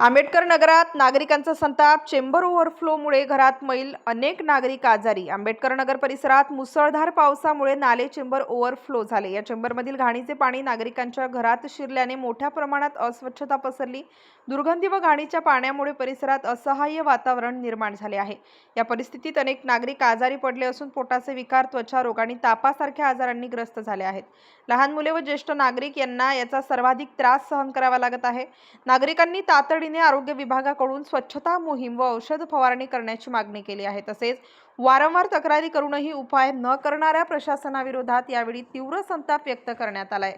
आंबेडकर नगरात नागरिकांचा संताप चेंबर ओव्हरफ्लोमुळे घरात मैल अनेक नागरिक आजारी. आंबेडकर नगर परिसरात मुसळधार पावसामुळे नाले चेंबर ओव्हरफ्लो झाले. या चेंबरमधील घाणीचे पाणी नागरिकांच्या घरात शिरल्याने मोठ्या प्रमाणात अस्वच्छता पसरली. दुर्गंधी व घाणीच्या पाण्यामुळे परिसरात असहाय्य वातावरण निर्माण झाले आहे. या परिस्थितीत अनेक नागरिक आजारी पडले असून पोटाचे विकार त्वचा रोग आणि तापासारख्या आजारांनी ग्रस्त झाले आहेत. लहान मुले व ज्येष्ठ नागरिक यांना याचा सर्वाधिक त्रास सहन करावा लागत आहे. नागरिकांनी तातडी तातडीने आरोग्य विभागाकडून स्वच्छता मोहीम व औषध फवारणी करण्याची मागणी केली आहे. तसेच वारंवार तक्रारी करूनही उपाय न करणाऱ्या प्रशासनाविरोधात यावेळी तीव्र संताप व्यक्त करण्यात आलाय.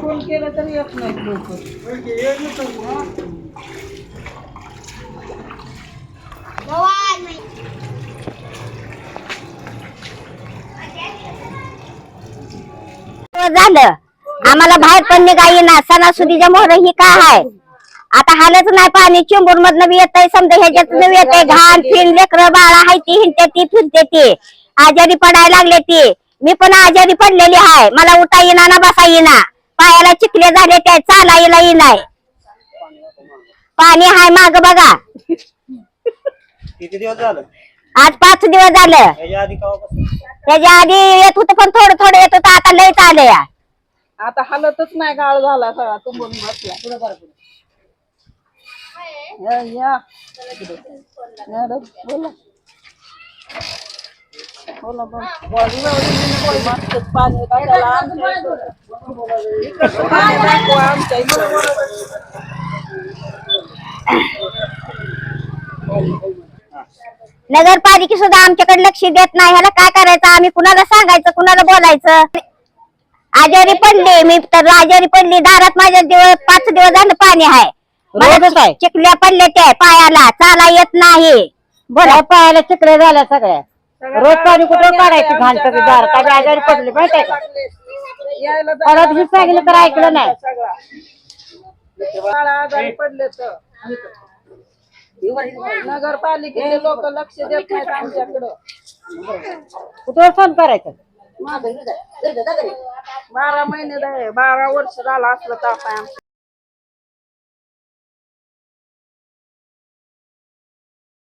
फोन केला तरी येत नाहीत झालं. आम्हाला बाहेर पण निघा येईना सणासुदीच्या मोहर ही काय आहे आता हालच नाही पाणी चिंबूर मधनं बी येत समजा ह्याच्यात येत घाण फिन लेकर बाळा हाय ती हिंडते ती फिरते ती. आजारी पडायला लागले ती. मी पण आजारी पडलेली आहे मला उठा येईना ना बसा येईना पायाला चिखले झाले ते चालायला येईनाय पाणी हाय माग बघा. किती दिवस झालं? आज पाच दिवस झालं. त्याच्या आधी येत होतं पण थोडं थोडं येत होतं आता लय चालू या आता हालतच नाही गाळ झाला सगळा तुंबून बसला या, या. बोला. बोला बोला. पाणी आमच्या. नगरपालिका सुद्धा आमच्याकडे लक्ष देत नाही. ह्याला काय करायचं? आम्ही कुणाला सांगायचं कुणाला बोलायचं? आजारी पडली मी तर आजारी पडली. दारात माझ्या दिवस पाच दिवस झालं पाणी आहे. रोजच आहे? चिकल्या पडले ते पायाला चाला येत नाही. बोला पायाला चिकले झाल्या सगळ्या. रोज पाणी कुठं काढायचं घाण सगळी दार? काय आजारी पडली माहितीये का? यायला परत बी सांगितलं तर ऐकलं नाही. सगळा बाळा आजारी पडले तर. नगरपालिकेचे लोक लक्ष देत नाहीत आमच्याकडं. कुठं फोन करायचं? बारा महिने झाले बारा वर्ष झाला असलं ताप आहे आमचं.